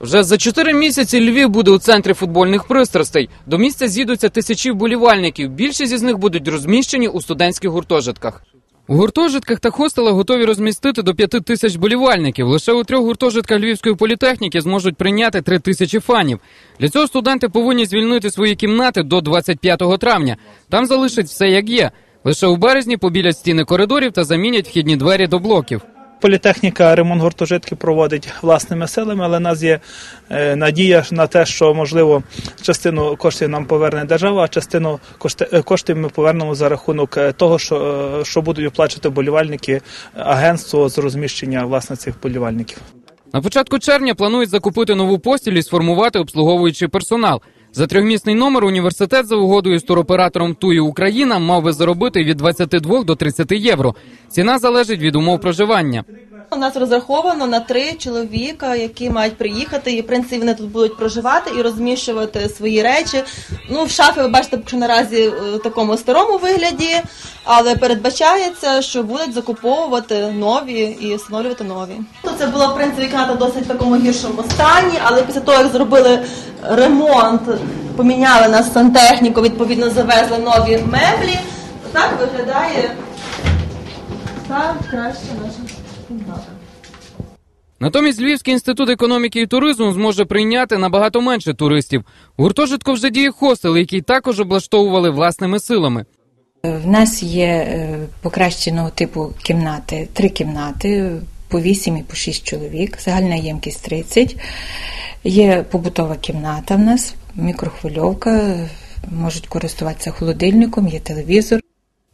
Вже за чотири місяці Львів буде у центрі футбольних пристрастей. До місця з'їдуться тисячі вболівальників. Більшість із них будуть розміщені у студентських гуртожитках. У гуртожитках та хостелах готові розмістити до п'яти тисяч болівальників. Лише у трьох гуртожитках Львівської політехніки зможуть прийняти три тисячі фанів. Для цього студенти повинні звільнити свої кімнати до 25 травня. Там залишать все як є. Лише у березні побілять стіни коридорів та замінять вхідні двері до блоків. Політехніка ремонт гуртожитків проводить власними силами, але в нас є е, надія на те, що можливо частину коштів нам поверне держава, а частину е, коштів ми повернемо за рахунок е, того, що, що будуть оплачувати болівальники агентство з розміщення власне цих болівальників. На початку червня планують закупити нову постіль і сформувати обслуговуючий персонал. За трьохмісний номер університет за угодою з туроператором Туї Україна мав би заробити від 22 до 30 євро. Ціна залежить від умов проживання. У нас розраховано на три чоловіка, які мають приїхати, і в принципі вони тут будуть проживати і розміщувати свої речі. Ну, в шафі ви бачите, що наразі е, в такому старому вигляді, але передбачається, що будуть закуповувати нові і встановлювати нові. Це була в принципі кімната досить в такому гіршому стані, але після того, як зробили ремонт, поміняли на сантехніку, відповідно завезли нові меблі. Так виглядає так краще наша кімната. Натомість Львівський інститут економіки і туризму зможе прийняти набагато менше туристів. У гуртожитку вже діє хостел, який також облаштовували власними силами. В нас є е, покращеного типу кімнати, три кімнати, по 8 і по 6 чоловік, загальна ємкість 30. Є побутова кімната в нас, мікрохвильовка, можуть користуватися холодильником, є телевізор.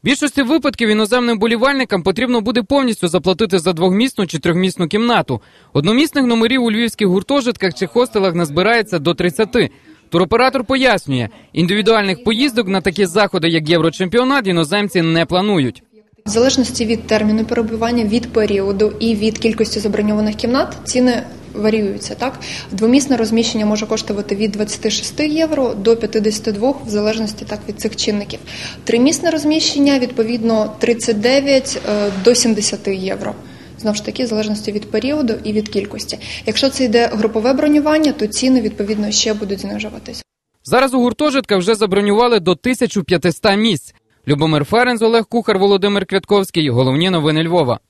Більшості випадків іноземним болівальникам потрібно буде повністю заплатити за двохмісну чи трьохмісну кімнату. Одномісних номерів у львівських гуртожитках чи хостелах назбирається до 30. Туроператор пояснює, індивідуальних поїздок на такі заходи, як Єврочемпіонат, іноземці не планують. В залежності від терміну перебування, від періоду і від кількості заброньованих кімнат ціни варіюються. Так, двомісне розміщення може коштувати від 26 євро до 52, в залежності так від цих чинників. Тримісне розміщення відповідно 39 е, до 70 євро. Знову ж таки, в залежності від періоду і від кількості. Якщо це йде групове бронювання, то ціни відповідно ще будуть знижуватись. Зараз у гуртожитках вже забронювали до 1500 місць. Любомир Ференц, Олег Кухар, Володимир Квятковський. Головні новини Львова.